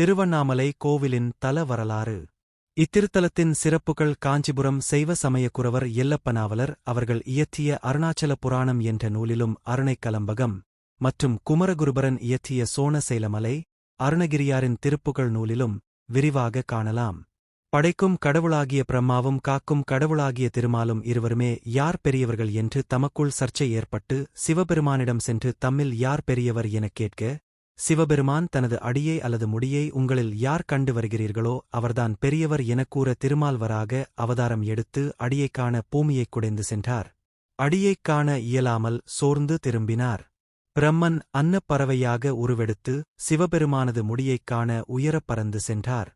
திருவண்ணாமலை கோவிலின் தல வரலாறு. இத்திருத்தலத்தின் சிறப்புகள் காஞ்சிபுரம் சைவ சமயக்குறவர் எல்லப்பனாவலர் அவர்கள் இயற்றிய அருணாச்சல புராணம் என்ற நூலிலும் அருணைக்கலம்பகம் மற்றும் குமரகுருபரன் இயற்றிய சோணசைலமலை அருணகிரியாரின் திருப்புகழ் நூலிலும் விரிவாக காணலாம். படைக்கும் கடவுளாகிய பிரம்மாவும் காக்கும் கடவுளாகிய திருமாலும் இருவருமே யார் பெரியவர்கள் என்று தமக்குள் சர்ச்சை ஏற்பட்டு சிவபெருமானிடம் சென்று தம்மில் யார் பெரியவர் எனக் கேட்க சிவபெருமான் தனது அடியை அல்லது முடியை உங்களில் யார் கண்டு வருகிறீர்களோ அவர்தான் பெரியவர் எனக்கூற திருமால்வராக அவதாரம் எடுத்து அடியைக் காண பூமியைக் குடைந்து சென்றார். அடியைக் காண இயலாமல் சோர்ந்து திரும்பினார். பிரம்மன் அன்னப்பறவையாக உருவெடுத்து சிவபெருமானது முடியைக் காண உயரப் பறந்து சென்றார்.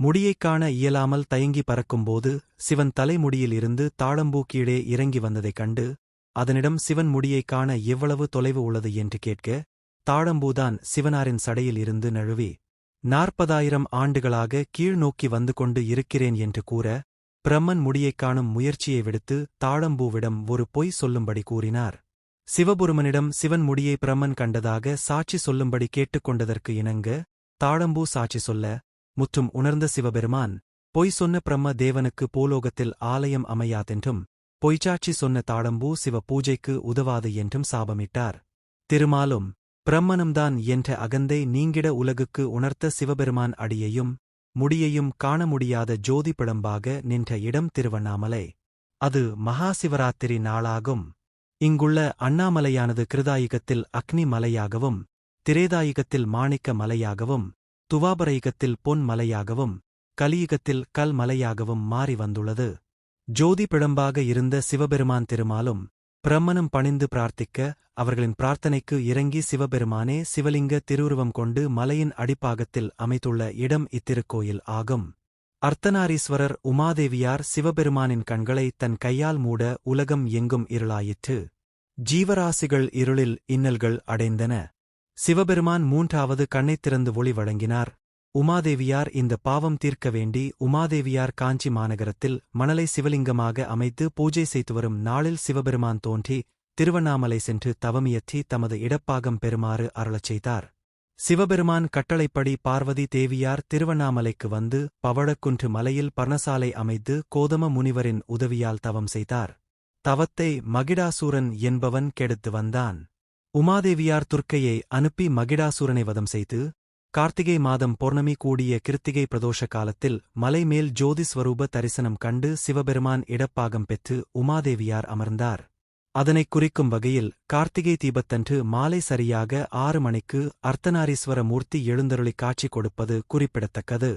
முடியைக் காண இயலாமல் தயங்கி பறக்கும்போது சிவன் தலைமுடியில் இருந்து தாழம்பூ இறங்கி வந்ததைக் கண்டு அதனிடம் சிவன் முடியைக் காண எவ்வளவு தொலைவு உள்ளது? என்று கேட்க தாழம்பூதான் சிவனாரின் சடையில் இருந்து நழுவி நாற்பதாயிரம் ஆண்டுகளாக கீழ் நோக்கி வந்து கொண்டு இருக்கிறேன் என்று கூற பிரம்மன் முடியைக் காணும் முயற்சியை விடுத்து தாழம்பூவிடம் ஒரு பொய் சொல்லும்படி கூறினார். சிவபுருமனிடம் சிவன் முடியை பிரம்மன் கண்டதாக சாட்சி சொல்லும்படி கேட்டுக்கொண்டதற்கு இணங்க தாழம்பூ சாட்சி சொல்ல முற்றும் உணர்ந்த சிவபெருமான் பொய் சொன்ன பிரம்ம தேவனுக்கு பூலோகத்தில் ஆலயம் அமையாதென்றும் பொய்ச்சாட்சி சொன்ன தாழம்பூ சிவ பூஜைக்கு உதவாது என்றும் சாபமிட்டார். திருமாலும் பிரம்மனம்தான் என்ற அகந்தை நீங்கிட உலகுக்கு உணர்த்த சிவபெருமான் அடியையும் முடியையும் காண முடியாத ஜோதி பிழம்பாக நின்ற இடம் திருவண்ணாமலை. அது மகாசிவராத்திரி நாளாகும். இங்குள்ள அண்ணாமலையானது கிருதாயுகத்தில் அக்னி மலையாகவும் திரேதாயுகத்தில் மாணிக்க மலையாகவும் துவாபரயுகத்தில் பொன் மலையாகவும் கலியுகத்தில் கல் மலையாகவும் மாறி வந்துள்ளது. ஜோதி பிழம்பாக இருந்த சிவபெருமான் திருமாலும் பிரம்மனம் பணிந்து பிரார்த்திக்க அவர்களின் பிரார்த்தனைக்கு இறங்கி சிவபெருமானே சிவலிங்க திருவுருவம் கொண்டு மலையின் அடிப்பாகத்தில் அமைத்துள்ள இடம் இத்திருக்கோயில் ஆகும். அர்த்தநாரீஸ்வரர் உமாதேவியார் சிவபெருமானின் கண்களை தன் கையால் மூட உலகம் எங்கும் இருளாயிற்று. ஜீவராசிகள் இருளில் இன்னல்கள் அடைந்தன. சிவபெருமான் மூன்றாவது கண்ணைத் திறந்து ஒளி வழங்கினார். உமாதேவியார் இந்த பாவம் தீர்க்க வேண்டி உமாதேவியார் காஞ்சி மாநகரத்தில் மணலை சிவலிங்கமாக அமைத்து பூஜை செய்து வரும் நாளில் சிவபெருமான் தோன்றி திருவண்ணாமலை சென்று தவமியற்றி தமது இடப்பாகம் பெறுமாறு அருளச் செய்தார். சிவபெருமான் கட்டளைப்படி பார்வதி தேவியார் திருவண்ணாமலைக்கு வந்து பவழக்குன்று மலையில் பர்ணசாலை அமைத்து கோதம முனிவரின் உதவியால் தவம் செய்தார். தவத்தை மகிடாசூரன் என்பவன் கெடுத்து வந்தான். உமாதேவியார் துர்க்கையை அனுப்பி மகிடாசூரனை வதம் செய்து கார்த்திகை மாதம் பௌர்ணமி கூடிய கிருத்திகை பிரதோஷ காலத்தில் மலைமேல் ஜோதி ஸ்வரூப தரிசனம் கண்டு சிவபெருமான் இடப்பாகம் பெற்று உமாதேவியார் அமர்ந்தார். அதனைக் குறிக்கும் வகையில் கார்த்திகை தீபத்தன்று மாலை சரியாக ஆறு மணிக்கு அர்த்தநாரீஸ்வர மூர்த்தி எழுந்தருளி காட்சி கொடுப்பது குறிப்பிடத்தக்கது.